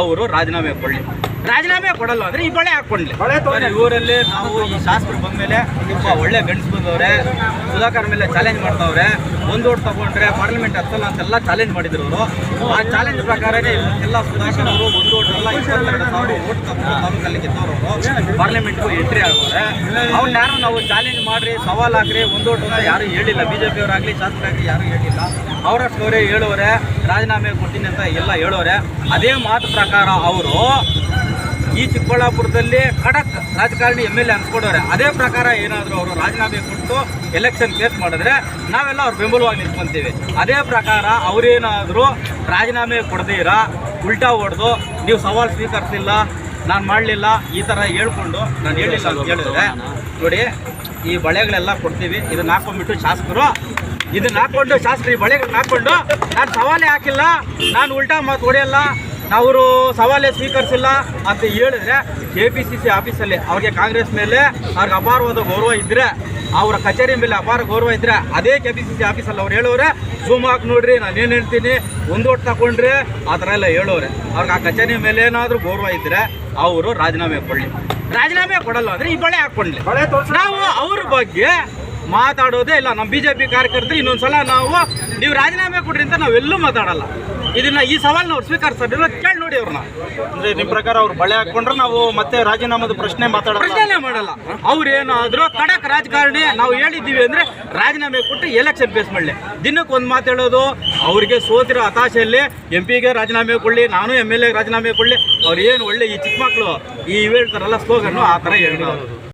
ಅವರು ರಾಜೀನಾಮೆ ಕೊಡ್ಲಿ. ರಾಜೀನಾಮೆ ಕೊಡಲ್ಲ ಅಂದ್ರೆ ಈ ಬಳೆ ಹಾಕೊಂಡ್ಲಿ. ಇವರಲ್ಲಿ ನಾವು ಈ ಶಾಸಕರು ಬಂದ್ಮೇಲೆ ತುಂಬ ಒಳ್ಳೆ ಗಂಡಸ್ ಬಂದವ್ರೆ ಸುಧಾಕರ್ ಮೇಲೆ ಚಾಲೆಂಜ್ ಮಾಡ್ತಾವ್ರೆ. ಒಂದು ಓಟ್ ತಗೊಂಡ್ರೆ ಪಾರ್ಲಿಮೆಂಟ್ ಹತ್ತಲ್ಲ ಅಂತೆಲ್ಲ ಚಾಲೆಂಜ್ ಮಾಡಿದ್ರು ಅವರು ಆ ಚಾಲೆಂಜ್ ಪ್ರಕಾರನೇ ಎಲ್ಲ ಸುಧಾಕರ್ ಅವರು ಒಂದು ಓಟ್ ಅಲ್ಲ ಇಪ್ಪತ್ತೆರಡು ಸಾವಿರ ಓಟ್ ತಗೊಂಡು ತಾಲೂಕಲ್ಲಿ ಗೆದ್ದವರು ಪಾರ್ಲಿಮೆಂಟ್ಗೂ ಎಂಟ್ರಿ ಆಗೋರೆ ಅವ್ರನ್ನ ಯಾರು ನಾವು ಚಾಲೆಂಜ್ ಮಾಡ್ರಿ ಸವಾಲ್ ಹಾಕ್ರಿ ಒಂದು ಓಟ್ ಅಂತ ಯಾರು ಹೇಳಿಲ್ಲ. ಬಿಜೆಪಿ ಅವರಾಗ್ಲಿ ಶಾಸಕರಾಗ್ಲಿ ಯಾರು ಹೇಳಿಲ್ಲ. ಅವರಷ್ಟವರೇ ಹೇಳೋರೆ ರಾಜೀನಾಮೆ ಕೊಡ್ತೀನಿ ಅಂತ ಎಲ್ಲ ಹೇಳೋರೆ. ಅದೇ ಮಾತು ಪ್ರಕಾರ ಅವರು ಈ ಚಿಕ್ಕಬಳ್ಳಾಪುರದಲ್ಲಿ ಖಡಕ್ ರಾಜಕಾರಣಿ ಎಂ ಎಲ್ ಎ ಅನ್ಸ್ಕೊಂಡವ್ರೆ. ಅದೇ ಪ್ರಕಾರ ಏನಾದರೂ ಅವರು ರಾಜೀನಾಮೆ ಕೊಟ್ಟು ಎಲೆಕ್ಷನ್ ಫೇಸ್ ಮಾಡಿದ್ರೆ ನಾವೆಲ್ಲ ಅವ್ರ ಬೆಂಬಲವಾಗಿ ನಿಂತ್ಕೊಂತೀವಿ. ಅದೇ ಪ್ರಕಾರ ಅವರೇನಾದರೂ ರಾಜೀನಾಮೆ ಕೊಡದಿರ? ಉಲ್ಟಾ ಹೊಡೆದು ನೀವು ಸವಾಲು ಸ್ವೀಕರಿಸಲಿಲ್ಲ, ನಾನು ಮಾಡಲಿಲ್ಲ, ಈ ಥರ ಹೇಳ್ಕೊಂಡು ನಾನು ಹೇಳಿಲ್ಲ ಅಂತ ಹೇಳಿದ್ರೆ ನೋಡಿ, ಈ ಬಳೆಗಳೆಲ್ಲ ಕೊಡ್ತೀವಿ. ಇದನ್ನ ಹಾಕೊಂಡ್ಬಿಟ್ಟು ಶಾಸಕರು, ಇದನ್ನ ಹಾಕೊಂಡು ಶಾಸಕರು ಈ ಬಳೆಗಳನ್ನ ಹಾಕೊಂಡು ನಾನು ಸವಾಲೇ ಹಾಕಿಲ್ಲ, ನಾನು ಉಲ್ಟಾ ಮಾತು ಹೊಡೆಯಲ್ಲ ಅವರು ಸವಾಲೇ ಸ್ವೀಕರಿಸಿಲ್ಲ ಅಂತ ಹೇಳಿದ್ರೆ ಕೆ ಪಿ ಸಿ ಸಿ ಆಫೀಸಲ್ಲಿ ಅವ್ರಿಗೆ ಕಾಂಗ್ರೆಸ್ ಮೇಲೆ ಅವ್ರಿಗೆ ಅಪಾರವಾದ ಗೌರವ ಇದ್ದರೆ ಅವರ ಕಚೇರಿ ಮೇಲೆ ಅಪಾರ ಗೌರವ ಇದ್ದರೆ ಅದೇ ಕೆ ಪಿ ಸಿ ಸಿ ಆಫೀಸಲ್ಲಿ ಅವ್ರು ಹೇಳೋರೆ ಜೂಮ್ ಹಾಕಿ ನೋಡ್ರಿ ನಾನು ಏನು ಹೇಳ್ತೀನಿ ಒಂದು ಒಟ್ಟು ತಗೊಂಡ್ರಿ ಆ ಥರ ಎಲ್ಲ ಹೇಳೋರೆ ಅವ್ರಿಗೆ ಆ ಕಚೇರಿ ಮೇಲೆ ಏನಾದರೂ ಗೌರವ ಇದ್ದರೆ ಅವರು ರಾಜೀನಾಮೆ ಕೊಡಲಿ. ರಾಜೀನಾಮೆ ಕೊಡಲ್ಲ ಅಂದರೆ ಈ ಬಳೆ ಹಾಕ್ಕೊಂಡ್ಲಿ. ನಾವು ಅವ್ರ ಬಗ್ಗೆ ಮಾತಾಡೋದೇ ಇಲ್ಲ. ನಮ್ಮ ಬಿ ಜೆ ಪಿ ಕಾರ್ಯಕರ್ತರು ಇನ್ನೊಂದ್ಸಲ ನಾವು ನೀವು ರಾಜೀನಾಮೆ ಕೊಡ್ರಿ ಅಂತ ನಾವೆಲ್ಲೂ ಮಾತಾಡಲ್ಲ. ಇದನ್ನ ಈ ಸವಾಲ್ ಅವ್ರು ಸ್ವೀಕರಿಸೋದಿಲ್ಲ ಕೇಳಿ ನೋಡಿ ಅವ್ರನ್ನ. ಅಂದ್ರೆ ನಿಮ್ ಪ್ರಕಾರ ಅವ್ರು ಬಳೆ ಹಾಕೊಂಡ್ರೆ ನಾವು ಮತ್ತೆ ರಾಜೀನಾಮದ ಪ್ರಶ್ನೆ ಮಾತಾಡೋದು ಪ್ರಶ್ನೆನೇ ಮಾಡಲ್ಲ. ಅವ್ರೇನಾದ್ರೂ ಕಡಕ್ ರಾಜಕಾರಣಿ ನಾವು ಹೇಳಿದ್ದೀವಿ ಅಂದ್ರೆ ರಾಜೀನಾಮೆ ಕೊಟ್ಟು ಎಲೆಕ್ಷನ್ ಫೇಸ್ ಮಾಡಲಿ. ದಿನಕ್ಕೆ ಒಂದು ಮಾತು ಹೇಳೋದು ಅವ್ರಿಗೆ ಸೋತಿರೋ ಹತಾಶೆಯಲ್ಲಿ ಎಂ ಪಿಗೆ ರಾಜೀನಾಮೆ ಕೊಡಲಿ ನಾನು ಎಂ ಎಲ್ ಎ ರಾಜೀನಾಮೆ ಕೊಡಲಿ ಅವ್ರು ಏನು ಒಳ್ಳೆ ಈ ಚಿಕ್ಕ ಮಕ್ಕಳು ಈ ಹೇಳ್ತಾರಲ್ಲ ಸ್ಲೋಗನ್ನು ಆ ಥರ ಹೇಳೋದು